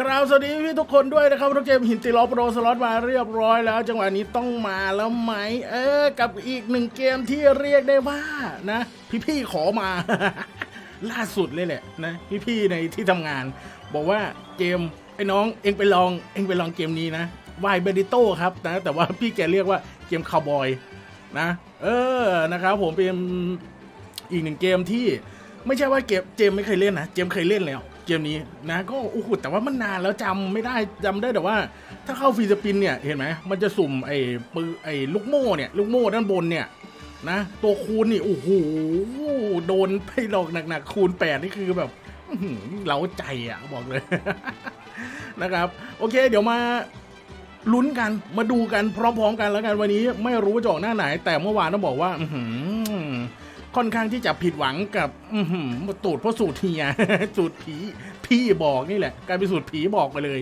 กราบสวัสดีพี่ทุกคนด้วยนะครับทุกเกมหินติลอโปรสล็อตมาเรียบร้อยแล้ว จังหวะนี้ต้องมาแล้วไหม เออ กับอีกหนึ่งเกมที่เรียกได้ว่านะ พี่ๆขอมา ล่าสุดเลยแหละนะ พี่ๆในที่ทำงาน บอกว่าเกมไอ้น้องเอ็งไปลองเอ็งไปลองเกมนี้นะวายเบดิโต้ครับนะแต่ว่าพี่แกเรียกว่าเกมคาวบอยนะ เออนะครับผมเป็นอีกหนึ่งเกมที่ไม่ใช่ว่าเกมเจมไม่เคยเล่นนะเจมเคยเล่นแล้ว เกมนี้นะก็โอ้โหแต่ว่ามันนานแล้วจำไม่ได้จำได้แต่ว่า ถ้าเข้าฟีสปินเนี่ยเห็นไหมมันจะสุ่มไอ้ปืนไอ้ลูกโม่เนี่ยลูกโม่ด้านบนเนี่ยนะ ตัวคูณนี่โอ้โหโดนไปดอกหนักๆคูณแปดนี่คือแบบเล้าใจอะบอกเลยนะครับ โอเค เดี๋ยวมาลุ้นกันมาดูกันพร้อมๆกันแล้วกันวันนี้ไม่รู้ว่าจะออกหน้าไหน แต่เมื่อวานต้องบอกว่า อื ค่อนข้างที่จะผิดหวังกับอืตูดเพราะสูตรเฮียสูตรผีพี่บอกนี่แหละกลายเป็นสูตรผีบอกไปเลย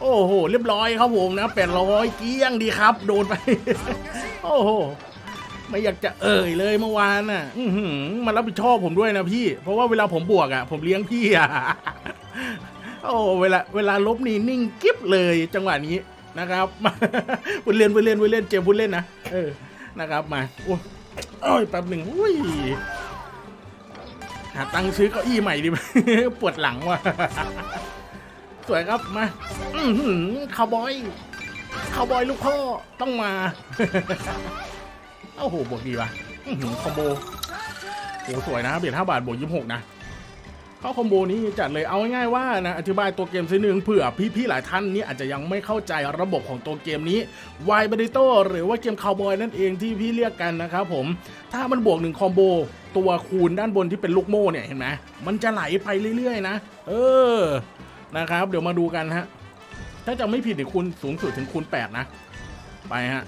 โอ้โห เรียบร้อยครับผมนะแปดร้อยเกี้ยงดีครับ โดนไป โอ้โหไม่อยากจะเอ่ยเลยเมื่อวานน่ะ อืมารับผิดชอบผมด้วยนะพี่ เพราะว่าเวลาผมบวกอะ ผมเลี้ยงพี่อะ โอ้เวลาเวลาลบนี่นิ่งกิ๊บเลยจังหวะนี้นะครับพูดเล่นพูดเล่นพูดเล่นเจมพูดเล่นนะ เออ นะครับมาโอ้ โอ้ยแป๊บหนึ่งอุ้ยหาตังค์ซื้อเก้าอี้ใหม่ดิปวดหลังว่ะสวยครับมาอือหือคาวบอยข้าวบอยลูกพ่อต้องมาโอ้โหบวกดีว่ะอื้อหือคอมโบโอ้สวยนะเบียดห้าบาทบวกยี่สิบหกนะ เข้าคอมโบนี้จัดเลยเอาง่ายๆว่านะอธิบายตัวเกมสักหนึ่งเผื่อพี่ๆหลายท่านนี่อาจจะยังไม่เข้าใจระบบของตัวเกมนี้ y b a d i t o หรือว่าเกมคาวบอยนั่นเองที่พี่เรียกกันนะครับผมถ้ามันบวกหนึ่งคอมโบตัวคูณด้านบนที่เป็นลูกโม่เนี่ยเห็นไหมมันจะไหลไปเรื่อยๆนะ เออนะครับ เดี๋ยวมาดูกันฮะถ้าจะไม่ผิดเนี่ยคูณสูงสุดถึงคูณ8นะไปฮะ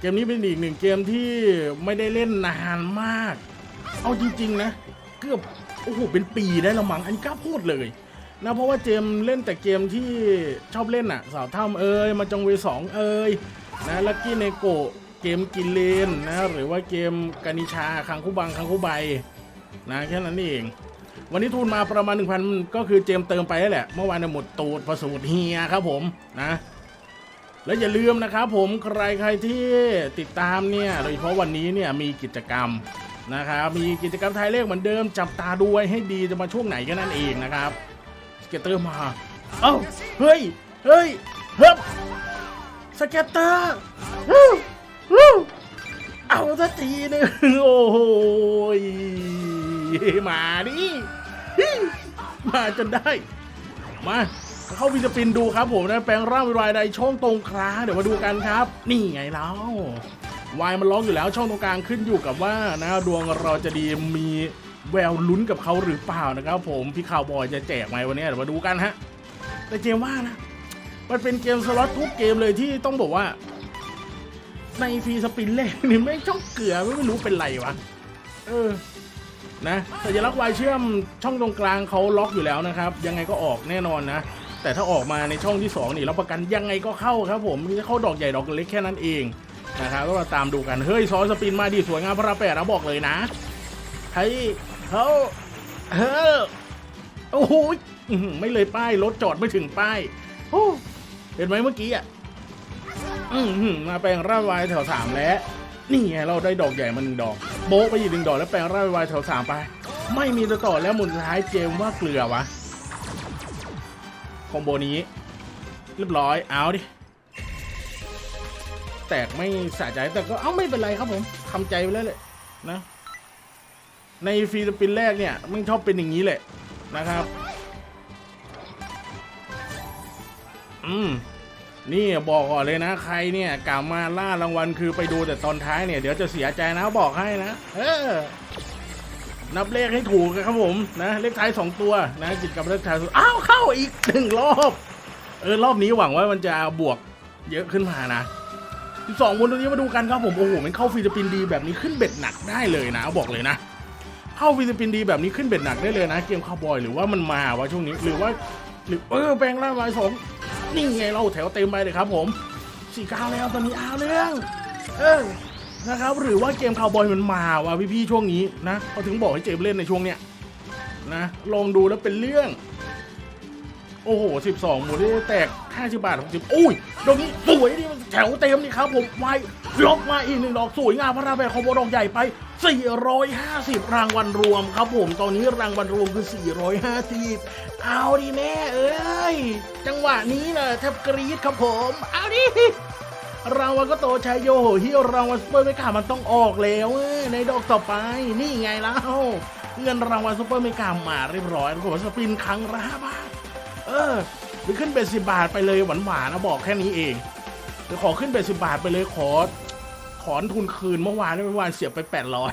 เกมนี้เป็นอีกหนึ่งเกมที่ไม่ได้เล่นนานมาก เอาจริง ๆ นะ เกือบโอ้โหเป็นปีได้ละมั้งอันนี้กล้าพูดเลยนะเพราะว่าเจมเล่นแต่เกมที่ชอบเล่นอะสาวถ้ำเอ้ยมาจงเวสองเอ้ยนะลักกี้เนโกเกมกินเลนนะหรือว่าเกมกานิชาคังคุบังคังคุใบนะแค่นั้นเอง วันนี้ทุนมาประมาณ 1,000 ก็คือเจมเติมไปแล้วแหละ เมื่อวานเนหมดตูดประสูตรเฮียครับผมนะและอย่าลืมนะครับผมใครใครที่ติดตามเนี่ยโดยเฉพาะวันนี้เนี่ยมีกิจกรรม นะครับมีกิจกรรมไทยเลขเหมือนเดิมจับตาดูไว้ให้ดีจะมาช่วงไหนกันนั่นเองนะครับสเก็ตเตอร์มาเอ้าเฮ้ยเฮ้ยเฮ้ยสเก็ตเตอร์ฮู้หูเอาสักทีหนึงโอ้โหยมาดิมาจนได้ มาเข้าวิสปินดูครับผมนะแปลงร่างเป็นวายใดช่องตรงกลาเดี๋ยวมาดูกันครับ นี่ไงเรา วายมันล็อกอยู่แล้วช่องตรงกลางขึ้นอยู่กับว่านะดวงเราจะดีมีแววลุ้นกับเขาหรือเปล่านะครับผมพี่ข่าวบอยจะแจกไหมวันนี้เดี๋ยวมาดูกันฮะแต่เจมว่านะ มันเป็นเกมสล็อตทุกเกมเลยที่ต้องบอกว่า ในฟรีสปินแรกนี่ไม่ช่องเกลือไม่รู้เป็นไรวะเออนะสัญลักษณ์วายเชื่อมช่องตรงกลางเขาล็อกอยู่แล้วนะครับ ยังไงก็ออกแน่นอนนะแต่ถ้าออกมาในช่องที่2นี่รับประกันยังไงก็เข้าครับผมมีเข้าดอกใหญ่ดอกเล็กแค่นั้นเอง นะครับก็มาตามดูกัน เฮ้ยซอสปินมาดีสวยงามพระรามแปดนะบอกเลยนะเฮ้ยเขาเฮ้อโอ้โหไม่เลยป้ายรถจอดไม่ถึงป้ายโอ้เห็นไหมเมื่อกี้อะมาแปลงร่างวายแถวสามแล้ว นี่ไงเราได้ดอกใหญ่มาหนึ่งดอก โบ๊ะไปอีกหนึ่งดอกแล้วแปลงร่างวายแถวสามไป ไม่มีต่อแล้วหมุนท้ายเจมว่าเกลือวะคอมโบนี้ เรียบร้อยเอาดิ แตกไม่สะใจแต่ก็เอ้าไม่เป็นไรครับผมทำใจไว้แล้วเลยนะ ในฟรีสปินแรกเนี่ยมันชอบเป็นอย่างนี้แหละนะครับ อืมนี่บอกก่อนเลยนะ ใครเนี่ยกล่าวมาล่ารางวัลคือไปดูแต่ตอนท้ายเนี่ย เดี๋ยวจะเสียใจนะบอกให้นะเออนับเลขให้ถูกครับผมนะเลขท้ายสองตัวนะกิจกรรมเลขท้ายสองอ้าวเข้าอีกหนึ่งรอบ เออรอบนี้หวังว่ามันจะบวกเยอะขึ้นมานะ สองวนตรงนี้มาดูกันครับผม โอ้โห มันเข้าฟิลิปปินส์ดีแบบนี้ขึ้นเบ็ดหนักได้เลยนะ บอกเลยนะ เข้าฟิลิปปินส์ดีแบบนี้ขึ้นเบ็ดหนักได้เลยนะ เกมคาวบอยหรือว่ามันมาวะช่วงนี้ หรือว่า หรือเออแปลงร่างลายสองนี่ไงเราแถวเต็มไปเลยครับผมสี่เก้าแล้วตอนนี้เอาเรื่องเออนะครับ หรือว่าเกมคาวบอยมันมาวะพี่ๆช่วงนี้นะเขาถึงบอกให้เจมเล่นในช่วงเนี้ยนะ ลองดูแล้วเป็นเรื่อง โอ้โห 12 หมูนี่แตก 50 บาท 60 อุ้ยดอกนี้สวยนี่แถวเต็มนี่ครับผมไว้ล็อกมาอีกหนึ่งดอกสวยงามพระราแบกคอมโบดอกใหญ่ไป 450 รางวัลรวมครับผม ตอนนี้รางวัลรวมคือ 450 เอาดิแม่เอ้ย จังหวะนี้นะแทบกรี๊ดครับผม เอาดิรางวัลก็โตชัยโยโหฮิวรางวัลซุปเปอร์เมกามันต้องออกแล้วเอ้ยในดอกต่อไป นี่ไงแล้วเงินรางวัลซุปเปอร์เมกามาเรียบร้อยผมสปินครั้งละห้าบาท เออไปขึ้นเป็นสิบาทไปเลยหวานหวานๆนะบอกแค่นี้เองเดี๋ยวขอขึ้นเป็นสิบาทไปเลยขอถอนทุนคืนเมื่อวานเมื่อวานเสียไปแปดร้อย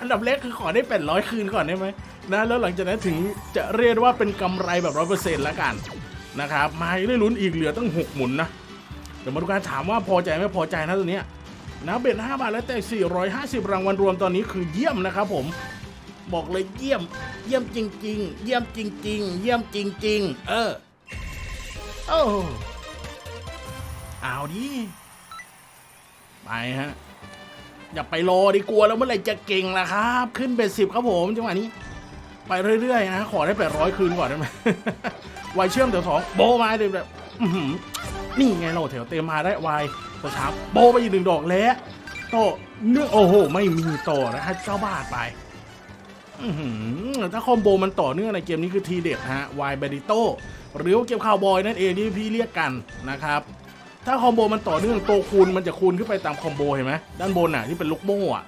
อันดับแรกคือขอได้แปดร้อยคืนก่อนได้ไหมนะแล้วหลังจากนั้นถึงจะเรียกว่าเป็นกำไรแบบร้อยเปอร์เซ็นต์แล้วกันนะครับมาได้ลุ้นอีกเหลือตั้งหกหมุนนะเดี๋ยวมาดูการถามว่าพอใจไม่พอใจนะตัวเนี้ยนะเบ็ด5บาทแล้วแต่ 450 รางวัลรวมตอนนี้คือเยี่ยมนะครับผม บอกเลยเยี่ยม เยี่ยมจริง ๆ เยี่ยมจริง ๆ เยี่ยมจริง ๆ เออโอ้เอาดิไปฮะอย่าไปรอดีกลัวแล้วเมื่อไหร่จะเก่งล่ะครับ ขึ้นเบ็ดสิบครับผมจังหวะนี้ ไปเรื่อยๆนะขอได้แปดร้อยคืนก่อนได้ไหมไวเชื่อมเดี๋ยวสองโบมาเดี๋ยวแบบนี่ไงเราแถวเต็มมาได้ไวตัวช้าโบไปอีกหนึ่งดอกแล้วโตเนื่อโอ้โห ไม่มีต่อนะฮะเจ้าบาทไป ถ้าคอมโบมันต่อเนื่องในเกมนี้คือทีเด็ดฮะวายเบดิโตหรือว่าเกมคาวบอยนั่นเองที่พี่เรียกกันนะครับถ้าคอมโบมันต่อเนื่องโตคูณมันจะคูณขึ้นไปตามคอมโบเห็นไหมด้านบนอะที่เป็นลูกโม่อะ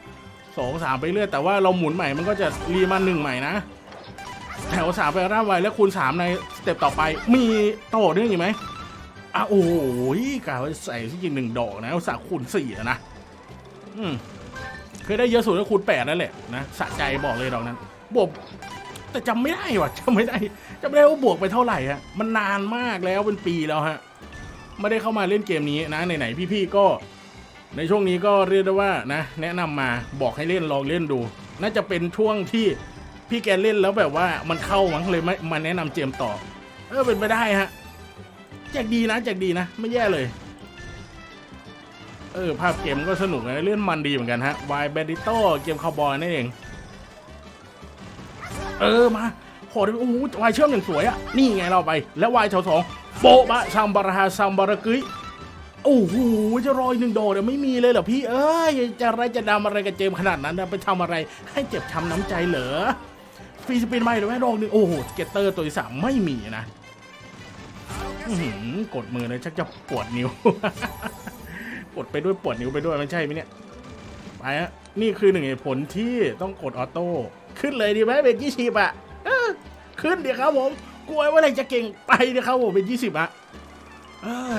สองสามไปเรื่อยแต่ว่าเราหมุนใหม่มันก็จะรีมาหนึ่งใหม่นะแถวสามไปร่าไวแล้วคูณสามในสเต็ปต่อไปมีต่อเนื่องอีกไหมอะโอ้ยกะว่าใส่ที่จริงหนึ่งดอกนะอุตส่าห์คูณสี่นะอืม เคยได้เยอะสุดก็คูณแปดนั่นแหละนะสะใจบอกเลยดอกนั้น บวก แต่จำไม่ได้ว่ะจำไม่ได้จำไม่ได้ว่าบวกไปเท่าไหร่ฮะมันนานมากแล้วเป็นปีแล้วฮะไม่ได้เข้ามาเล่นเกมนี้นะไหนๆพี่ๆก็ ในช่วงนี้ก็เรียกได้ว่านะ แนะนำมาบอกให้เล่นลองเล่นดู น่าจะเป็นช่วงที่พี่แกเล่นแล้วแบบว่ามันเข้ามั้งเลยไม่มาแนะนำเจมต่อ เออเป็นไปได้ฮะแจกดีนะแจกดีนะ ไม่แย่เลย เออ ภาพเกมก็สนุกนะเล่นมันดีเหมือนกันฮะวายแบนดิโตเกมคาวบอยนั่นเอง เออ มาขอได้โอ้โหวายเชื่อมอย่างสวยอะนี่ไงเราไป แล้ววายแถวสองโปะบะซัมบาราฮาซัมบารากุยโอ้โหจะรอยหนึ่งโดเดี๋ยวไม่มีเลยเหรอพี่เอ้ยจะอะไรจะดำอะไรกับเจมขนาดนั้นไปทำอะไรให้เจ็บช้ำน้ำใจเหรอฟรีสปินไม่หรือไม่ดอกหนึ่งโอ้โหสเกตเตอร์ตัวที่สามไม่มีนะหือกดมือเลยชักจะปวดนิ้ว กดไปด้วยปวดนิ้วไปด้วยไม่ใช่ไหมเนี่ยไปฮะนี่คือหนึ่งเหตุผลที่ต้องกดออโต้ขึ้นเลยดีไหมเป็นยี่สิบอะขึ้นเดี๋ยวครับผมกลัวว่าอะไรจะเก่งไปเดี๋ยวครับผมเป็นยี่สิบอะ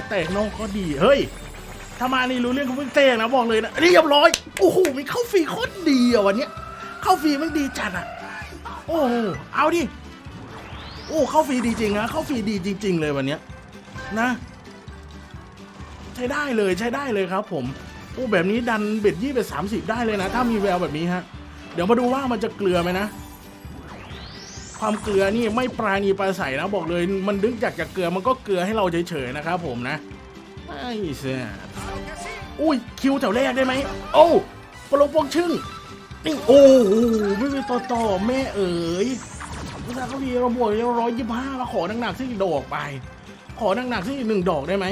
แตกน้องก็ดีเฮ้ยถ้ามานี่รู้เรื่องเขาเพิ่งแตกนะบอกเลยนะเรียบร้อยโอ้โหมีเข้าฟรีโคตรดีอะวันเนี้ยเข้าฟรีมันดีจัดอะโอ้โหเอาดิโอ้เข้าฟรีดีจริงนะเข้าฟรีดีจริง ๆ เลยวันเนี้ยนะ ใช้ได้เลยใช้ได้เลยครับผมโอ้แบบนี้ดันเบ็ดยี่เบ็ดสามสิบได้เลยนะ ถ้ามีแววแบบนี้ฮะ เดี๋ยวมาดูว่ามันจะเกลือไหมนะ ความเกลือนี่ไม่ปราณีปราศัยนะบอกเลย มันดึกจากจะเกลือมันก็เกลือให้เราเฉยๆนะครับผมนะไอ้เสียอุ้ยคิวแถวแรกได้ไหมโอ้ปลงปงชึ่งนี่โอ้โหไม่มีต่อต่อแม่เอ๋ยภาษาเกาหลีเราบวกร้อยยี่ห้ามาขอหนักๆสักอีกดอกไป ขอหนักๆสักอีกหนึ่งดอกได้ไหม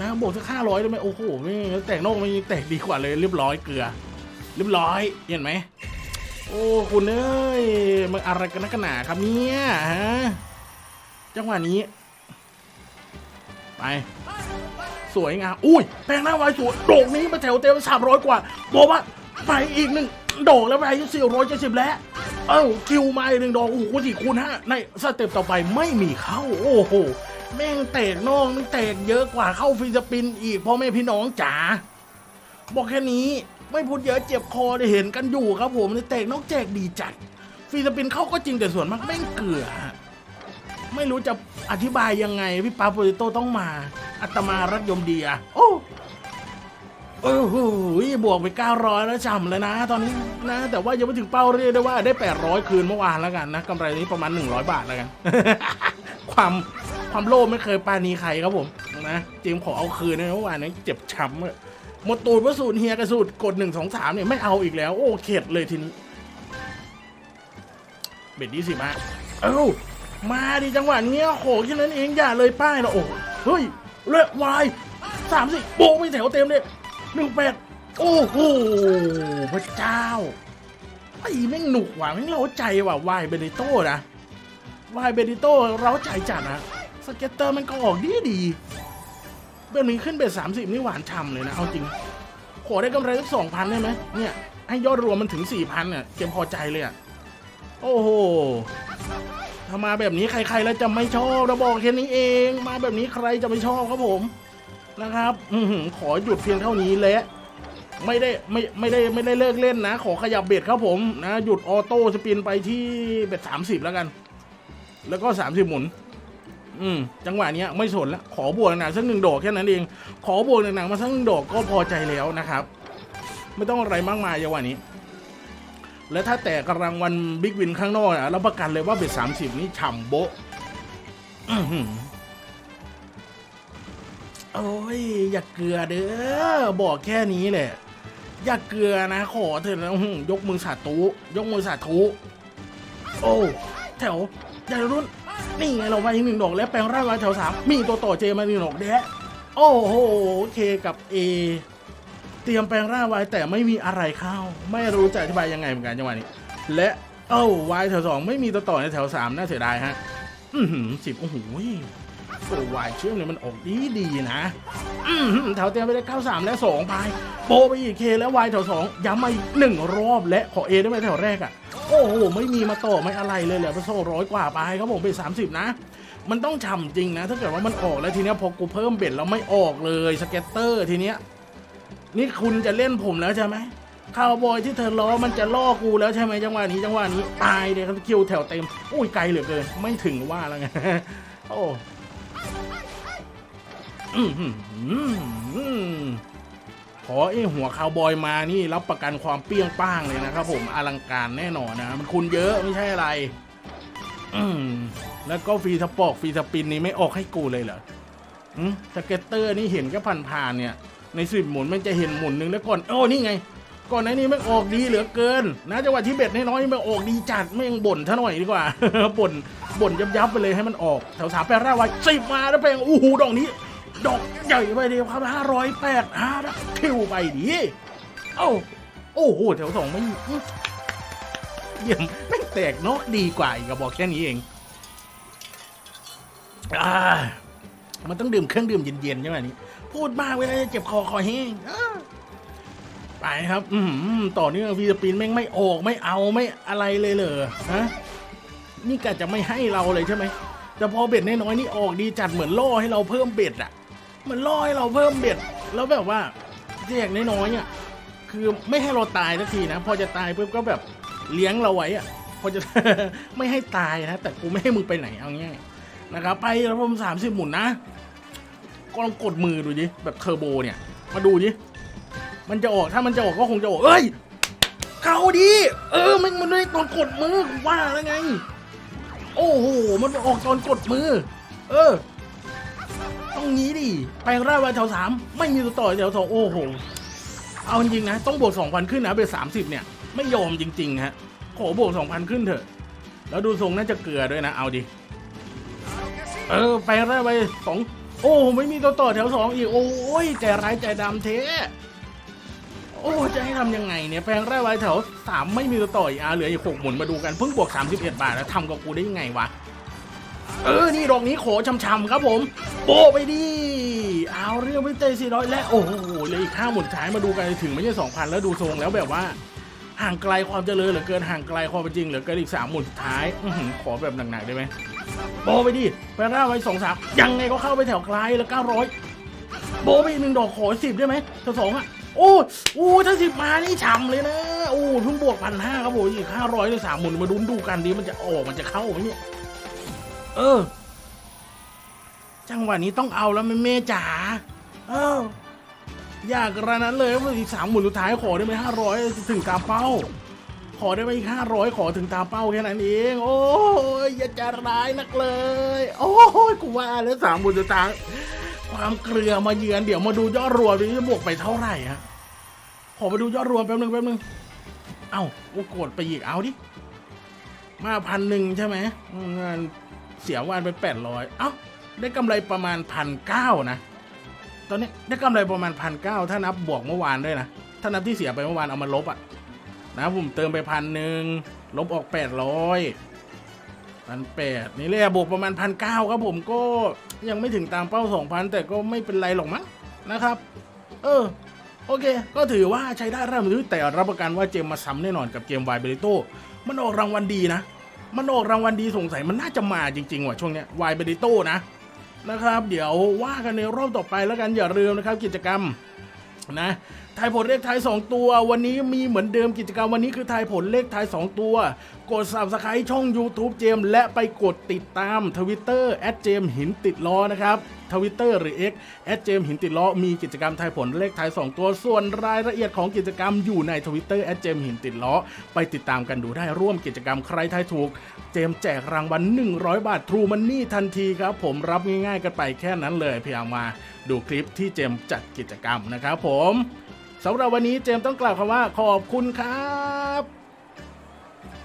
นะบวกสักห้าร้อยได้ไหมโอ้โหไม่แตกนอกมันแตกดีกว่าเลยเรียบร้อยเกลือ เรียบร้อยเห็นไหมโอ้คุณเอ้ยมันอะไรกันนักกันหนาครับเนี่ยฮะจังหวะนี้ ไป สวยงามอุ้ยแปลงหน้าไว้สวยโดกนี้มาแถวเต็มสามร้อยกว่าบอกว่าไปอีกหนึ่งโดกแล้วไปสี่ร้อยเจ็ดสิบแล้ว เอ้าคิวมาอีกหนึ่งดอกโอ้โหคูณสี่คูณห้าในสเต็ปต่อไปไม่มีเข้า โอ้โห แม่งแตกนอกนี่แตกเยอะกว่าเข้าฟิลิปปินส์อีกพ่อแม่พี่น้องจ๋าบอกแค่นี้ไม่พูดเยอะเจ็บคอได้เห็นกันอยู่ครับผมในี่แตกนอกแจกดีจัด ฟิลิปปินส์เข้าก็จริงแต่ส่วนมากแม่งเกลือ ไม่รู้จะอธิบายยังไง พี่ปาโปรติโตต้องมา อัตมารักยมเดียโอ้โอ้โหบวกไป 900 แล้วจำเลยนะ ตอนนี้นะ แต่ว่ายังไม่ถึงเป้าเรียกได้ว่าได้ 800 คืนเมื่อวานแล้วกันนะกำไรนี้ประมาณ 100 บาทแล้วกัน ความ ความโลภไม่เคยปาณีใครครับผมนะเจมขอเอาคืนนะเมื่อวานนี้เจ็บช้ำอะหมดตูดว่าสูตรเฮียกับสูตรกด1 2 3เนี่ยไม่เอาอีกแล้ว โอ้เข็ดเลยทีนี้ เบ็ดยี่สิบฮะเอ้ามาดิจังหวะเนี้ยโหแค่นั้นเองอย่าเลยป้ายนะโอ้เฮ้ยเลอะวายสามสิโบกไปแถวเต็มเลยหนึ่งแปดโอ้โหพระเจ้าไอ้แม่งหนุกว่ะแม่งเราใจว่ะวายเบเนโต้นะวายเบเนโต้เราใจจัดนะ สเก็ตเตอร์มันก็ออกดีดีแบบนี้ขึ้นเบ็ดสามสิบนี่หวานฉ่ำเลยนะ เอาจริง ขอได้กำไรสักสองพันได้ไหมเนี่ย ให้ยอดรวมมันถึงสี่พันเนี่ยเกมพอใจเลยอะ โอ้โหถ้ามาแบบนี้ใครๆแล้วจะไม่ชอบเราบอกแค่นี้เอง มาแบบนี้ใครจะไม่ชอบครับผมนะครับอือหือขอหยุดเพียงเท่านี้และไม่ได้ไม่ไม่ได้ไม่ได้เลิกเล่นนะ ขอขยับเบ็ดครับผมนะหยุดออโต้สปินไปที่เบ็ดสามสิบแล้วกัน แล้วก็สามสิบหมุน อืมจังหวะเนี้ยไม่สนแล้วขอบวกหนักๆสักหนึ่งดอกแค่นั้นเอง ขอบวกหนักๆมาสักหนึ่งดอกก็พอใจแล้วนะครับ ไม่ต้องอะไรมากมายจังหวะนี้ และถ้าแตกรางวัลบิ๊กวินข้างนอกนะรับประกันเลยว่าเบ็ดสามสิบนี่ฉ่ำโบ้โอ้ยอย่าเกลือเด้อบอกแค่นี้แหละอย่าเกลือนะขอเถอะนะยกมือสาธุยกมือสาธุโอ้แถวใหญ่รุ่น นี่ไงเราไปอีกหนึ่งดอกแล้วแปลงร่างมาแถวสามมีตัวต่อเจมาหนึ่งดอกแดะโอ้โหเคกับ A เตรียมแปลงร่างไว้แต่ไม่มีอะไรเข้า ไม่รู้จะอธิบายยังไงเหมือนกันจังหวะนี้ และเอ้าวายแถวสองไม่มีตัวต่อในแถวสามน่าเสียดายฮะ อือหือสิบโอ้โหตัววายเชื่อมเนี่ยมันออกดีดีนะอือหือแถวเตรียมไปได้เก้าสามและสองไปโปไปอีกเคแล้ววายแถวสองย้ำมาอีกหนึ่งรอบและขอเอได้ไหมแถวแรกอะ โอ้โห ไม่มีมาต่อไม่อะไรเลยเหลือไปโซ่ร้อยกว่าไปครับผมไปสามสิบนะ มันต้องฉ่ำจริงนะ ถ้าเกิดว่ามันออกแล้วทีเนี้ยพอกูเพิ่มเบ็ดแล้วไม่ออกเลยสเก็ตเตอร์ทีเนี้ยนี่คุณจะเล่นผมแล้วใช่ไหมคาวบอยที่เธอล้อมันจะล่อกูแล้วใช่ไหมจังหวะนี้จังหวะนี้ตายเลยครับคิวแถวเต็มอุ้ยไกลเหลือเกินไม่ถึงว่าแล้วไงโอ้อืมอืมอืม ขอไอ้หัวคาวบอยมานี่รับประกันความเปรี้ยงป้างเลยนะครับผมอลังการแน่นอนนะมันคุณเยอะไม่ใช่อะไรแล้วก็ฟรีสปอกฟรีสปินนี่ไม่ออกให้กูเลยเหรอสเก็ตเตอร์นี่เห็นแค่ผ่านๆเนี่ย ในสิบหมุนมันจะเห็นหมุนหนึ่งแล้วก่อนโอ้นี่ไง ก่อนหน้านี้ไม่ออกดีเหลือเกิน นะจังหวะที่เบ็ดน้อยๆไม่ออกดีจัดไม่ยังบ่นท่าหน่อยดีกว่าบ่นบ่นยับๆไปเลยให้มันออกแถวสามแปดร่าไว้สิบมาแล้วแปลงอู้หูดอกนี้ ดอกใหญ่ไปเดียวครับห้าร้อยแปดห้าคิวไปดิเอ้าโอ้โหแถวสองไม่เยี่ยมไม่แตกเนอกดีกว่าอีกบอกแค่นี้เองอ่ามันต้องดื่มเครื่องดื่มเย็นๆใช่ไหมนี้พูดมากเวลาจะเจ็บคอคอแห้งไปครับ อืมต่อเนื่องฟีสปินแม่งไม่ออกไม่เอาไม่อะไรเลยเหรอฮะนี่กะจะไม่ให้เราเลยใช่ไหม แต่พอเบ็ดน้อยๆนี่ออกดีจัดเหมือนล่อให้เราเพิ่มเบ็ดอะเหมือนล่อให้เราเพิ่มเบ็ด แล้วแบบว่าแจกน้อยๆอะคือไม่ให้เราตายสักทีนะ พอจะตายปุ๊บก็แบบเลี้ยงเราไว้อะพอจะไม่ให้ตายนะ แต่กูไม่ให้มึงไปไหนเอาง่ายนะครับ ไปแล้วผมสามสิบหมุนนะก็ลองกดมือดูดิแบบเทอร์โบเนี่ย มาดูดิมันจะออกถ้ามันจะออกก็คงจะออกเอ้ยเข้าดี เออมันมันได้ตอนกดมือว่าแล้วไง โอ้โห มันออกตอนกดมือ เออ ต้องงี้ดิแปลงร่างไว้แถวสามไม่มีตัวต่อแถวสองโอ้โห เอาจริงนะ ต้องบวกสองพันขึ้นนะเบสสามสิบเนี่ย ไม่ยอมจริง ๆ ฮะ ขอบวกสองพันขึ้นเถอะ แล้วดูทรงน่าจะเกลือด้วยนะ เอาดิ เออแปลงร่างไว้สอง โอ้ ไม่มีตัวต่อแถวสองอีก โอ้ยใจร้ายใจดำเท โอ้จะให้ทำยังไงเนี่ยแปลงแร่ไว้แถวสามไม่มีตัวต่ออีกอะเหลืออีกหกหมุนมาดูกันเพิ่งบวก 31 บาทแล้วทำกับกูได้ยังไงวะ เออ นี่ดอกนี้โขช่ำๆครับผมโปะไปดิ เอาเรื่องไปเตะสี่ร้อยและโอ้โหเลยอีกห้าหมุนท้ายมาดูกันถึงไม่ใช่สองพันแล้วดูทรงแล้วแบบว่า ห่างไกลความเจริญเหลือเกินห่างไกลความเป็นจริงเหลือเกินอีกสามหมุนสุดท้ายอขอแบบหนักๆได้ไหมโปะไปดิแปลงแร่ไว้สองสามยังไงก็เข้าไปแถวไกลแล้วเก้าร้อยโบไปอีกหนึ่งดอกขอสิบได้ไหมถ้าสองอะ โอ้โอ้ถ้าสิบมานี่ฉ่ำเลยนะ โอ้เพิ่งบวกพันห้าครับผมอีกห้าร้อยเลยสามหมุนมาดูดูกันดีมันจะออกมันจะเข้าไหมเนี่ยเออ จังหวะนี้ต้องเอาแล้วแม่จ๋าเอออยากระนั้นเลยว่าอีกสามหมุนสุดท้ายขอได้ไหมห้าร้อยถึงตามเป้า ขอได้ไหมอีกห้าร้อยขอถึงตามเป้าแค่นั้นเอง โอ้ยอย่าใจร้ายนักเลย โอ้ยกูว่าแล้วสามหมุนสุดท้าย ความเกลือมาเยือนเดี๋ยวมาดูยอดรวมดิจะบวกไปเท่าไหร่ฮะขอมาดูยอดรวมแป๊บนึงแป๊บนึงเอ้ากูกดไปอีกเอาดิมาพันหนึ่งใช่ไหมงานเสียวันไปแปดร้อยเอ้าได้กำไรประมาณพันเก้านะ ตอนนี้ได้กำไรประมาณพันเก้าถ้านับบวกเมื่อวานด้วยนะ ถ้านับที่เสียไปเมื่อวานเอามาลบอะนะผมเติมไปพันหนึ่งลบออกแปดร้อย พันแปดนี่แหละบวกประมาณพันเก้าครับผมก็ยังไม่ถึงตามเป้าสองพันแต่ก็ไม่เป็นไรหรอกมั้งนะครับ เออ โอเค ก็ถือว่าใช้ได้รับมือแต่รับประกันว่าเจมมาซ้ำแน่นอนกับเกมวายเบริโตมันออกรางวัลดีนะ มันออกรางวัลดีสงสัยมันน่าจะมาจริง ๆ ว่ะช่วงเนี้ยวายเบริโตนะนะครับ เดี๋ยวว่ากันในรอบต่อไปแล้วกันอย่าลืมนะครับกิจกรรมนะ ทายผลเลขท้าย 2 ตัว วันนี้มีเหมือนเดิมกิจกรรมวันนี้คือทายผลเลขท้าย 2 ตัว กด subscribe ช่อง YouTube เจม และไปกดติดตาม Twitter แอดเจมหินติดล้อนะครับทวิตเตอร์หรือ X แอดเจมหินติดล้อมีกิจกรรมทายผลเลขท้าย 2 ตัว ส่วนรายละเอียดของกิจกรรมอยู่ใน Twitter แอดเจมหินติดล้อไปติดตามกันดูได้ร่วมกิจกรรมใครทายถูก เจมแจกรางวัล100 บาท True Money ทันทีครับ ผมรับง่ายๆกันไปแค่นั้นเลยเพียงมา ดูคลิปที่เจมจัดกิจกรรมนะครับผม สำหรับวันนี้เจมต้องกล่าวคำว่าขอบคุณครับ